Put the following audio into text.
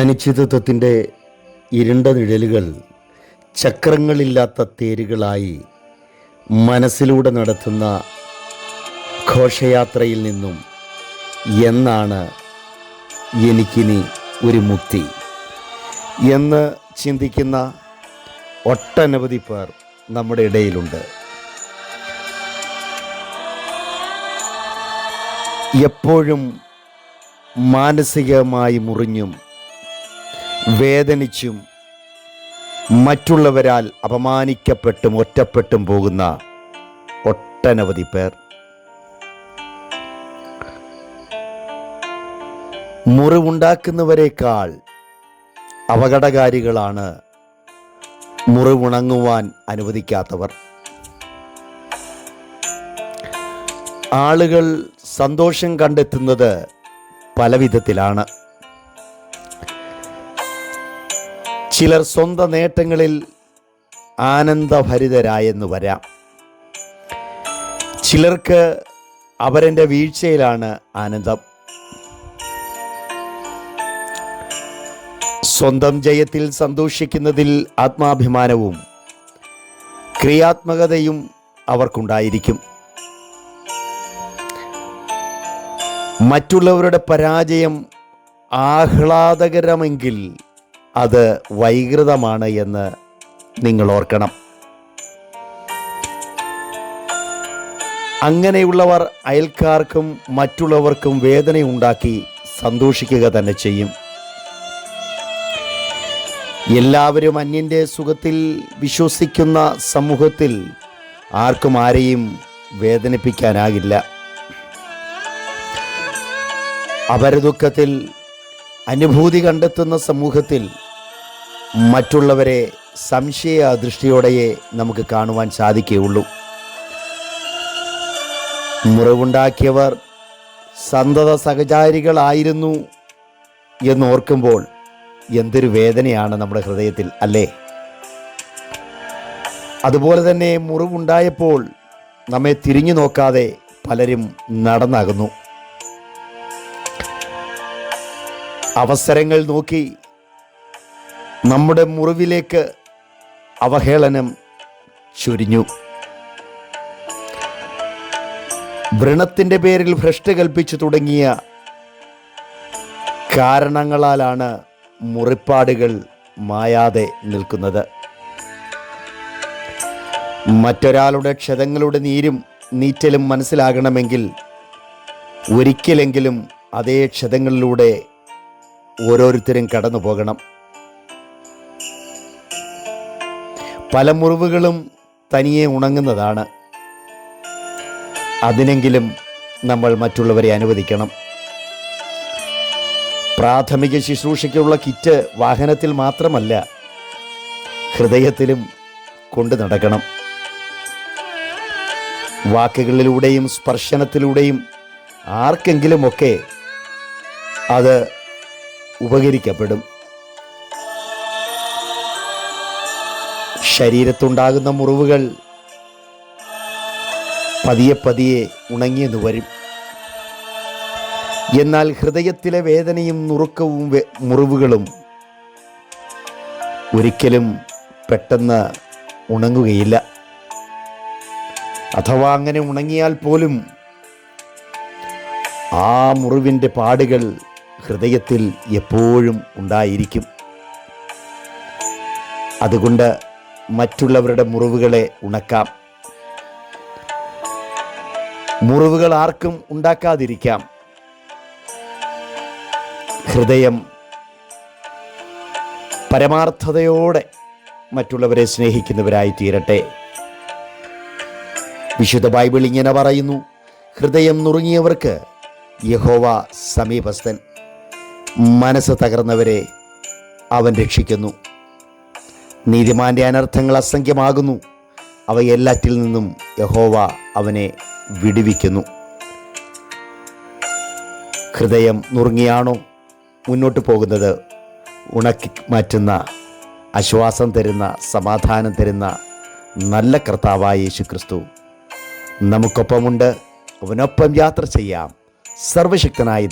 അനിശ്ചിതത്വത്തിന്റെ ഇരുണ്ട നിഴലുകൾ ചക്രങ്ങളില്ലാത്ത തേരുകളായി മനസ്സിലൂടെ നടത്തുന്ന ഘോഷയാത്രയിൽ നിന്നും എന്നാണ് എനിക്കിനി ഒരു മുക്തി. എന്ന് ചിന്തിക്കുന്ന ഒട്ടനവധി പേർ നമ്മുടെ ഇടയിലുണ്ട്. എപ്പോഴും മാനസികമായി മുറിഞ്ഞും വേദനിച്ചും മറ്റുള്ളവരാൽ അപമാനിക്കപ്പെട്ടും ഒറ്റപ്പെട്ടും പോകുന്ന ഒട്ടനവധി പേർ. മുറിവുണ്ടാക്കുന്നവരെക്കാൾ അപകടകാരികളാണ് മുറിവുണങ്ങുവാൻ അനുവദിക്കാത്തവർ. ആളുകൾ സന്തോഷം കണ്ടെത്തുന്നത് പല വിധത്തിലാണ് ചിലർ സ്വന്തം നേട്ടങ്ങളിൽ ആനന്ദഭരിതരായെന്ന് വരാം. ചിലർക്ക് അവരെന്റെ വീഴ്ചയിലാണ് ആനന്ദം. സ്വന്തം ജയത്തിൽ സന്തോഷിക്കുന്നതിൽ ആത്മാഭിമാനവും ക്രിയാത്മകതയും അവർക്കുണ്ടായിരിക്കും. മറ്റുള്ളവരുടെ പരാജയം ആഹ്ലാദകരമെങ്കിൽ അത് വൈകൃതമാണ് എന്ന് നിങ്ങൾ ഓർക്കണം. അങ്ങനെയുള്ളവർ അയൽക്കാർക്കും മറ്റുള്ളവർക്കും വേദനയുണ്ടാക്കി സന്തോഷിക്കുക തന്നെ ചെയ്യും. എല്ലാവരും അന്യന്റെ സുഖത്തിൽ വിശ്വസിക്കുന്ന സമൂഹത്തിൽ ആർക്കും ആരെയും വേദനിപ്പിക്കാനാകില്ല. അപരദുഃഖത്തിൽ അനുഭൂതി കണ്ടെത്തുന്ന സമൂഹത്തിൽ മറ്റുള്ളവരെ സംശയ ദൃഷ്ടിയോടെയേ നമുക്ക് കാണുവാൻ സാധിക്കുകയുള്ളൂ. മുറിവുണ്ടാക്കിയവർ സന്തത സഹചാരികളായിരുന്നു എന്നോർക്കുമ്പോൾ എന്തൊരു വേദനയാണ് നമ്മുടെ ഹൃദയത്തിൽ അല്ലേ? അതുപോലെ തന്നെ മുറിവുണ്ടായപ്പോൾ നമ്മെ തിരിഞ്ഞു നോക്കാതെ പലരും നടന്നകുന്നു. അവസരങ്ങൾ നോക്കി നമ്മുടെ മുറിവിലേക്ക് അവഹേളനം ചൊരിഞ്ഞു. വ്രണത്തിന്റെ പേരിൽ ഭ്രഷ്ട് കൽപ്പിച്ചു തുടങ്ങിയ കാരണങ്ങളാലാണ് മുറിപ്പാടുകൾ മായാതെ നിൽക്കുന്നത്. മറ്റൊരാളുടെ ക്ഷതങ്ങളുടെ നീരും നീറ്റലും മനസ്സിലാകണമെങ്കിൽ ഒരിക്കലെങ്കിലും അതേ ക്ഷതങ്ങളിലൂടെ ഓരോരുത്തരും കടന്നു പോകണം. പല മുറിവുകളും തനിയെ ഉണങ്ങുന്നതാണ്. അതിനെങ്കിലും നമ്മൾ മറ്റുള്ളവരെ അനുവദിക്കണം. പ്രാഥമിക ശുശ്രൂഷയ്ക്കുള്ള കിറ്റ് വാഹനത്തിൽ മാത്രമല്ല ഹൃദയത്തിലും കൊണ്ടു നടക്കണം. വാക്കുകളിലൂടെയും സ്പർശനത്തിലൂടെയും ആർക്കെങ്കിലുമൊക്കെ അത് ഉപകരിക്കപ്പെടും. ശരീരത്തുണ്ടാകുന്ന മുറിവുകൾ പതിയെ പതിയെ ഉണങ്ങിയെന്ന് വരും. എന്നാൽ ഹൃദയത്തിലെ വേദനയും നുറുക്കവും മുറിവുകളും ഒരിക്കലും പെട്ടെന്ന് ഉണങ്ങുകയില്ല. അഥവാ അങ്ങനെ ഉണങ്ങിയാൽ പോലും ആ മുറിവിന്റെ പാടുകൾ ഹൃദയത്തിൽ എപ്പോഴും ഉണ്ടായിരിക്കും. അതുകൊണ്ട് മറ്റുള്ളവരുടെ മുറിവുകളെ ഉണക്കാം. മുറിവുകൾ ആർക്കും ഉണ്ടാക്കാതിരിക്കാം. ഹൃദയം പരമാർത്ഥതയോടെ മറ്റുള്ളവരെ സ്നേഹിക്കുന്നവരായി തീരട്ടെ. വിശുദ്ധ ബൈബിൾ ഇങ്ങനെ പറയുന്നു ഹൃദയം നുറുങ്ങിയവർക്ക് യഹോവ സമീപസ്ഥൻ. മനസ്സ് തകർന്നവരെ അവൻ രക്ഷിക്കുന്നു. നീതിമാന്റെ അനർത്ഥങ്ങൾ അസംഖ്യമാകുന്നു. അവയെല്ലാറ്റിൽ നിന്നും യഹോവ അവനെ വിടുവിക്കുന്നു. ഹൃദയം നുറുങ്ങിയാണോ മുന്നോട്ട് പോകുന്നത്? ഉണക്കി മാറ്റുന്ന ആശ്വാസം തരുന്ന സമാധാനം തരുന്ന നല്ല കർത്താവായ യേശു ക്രിസ്തു നമുക്കൊപ്പമുണ്ട്. അവനൊപ്പം യാത്ര ചെയ്യാം. സർവശക്തനായ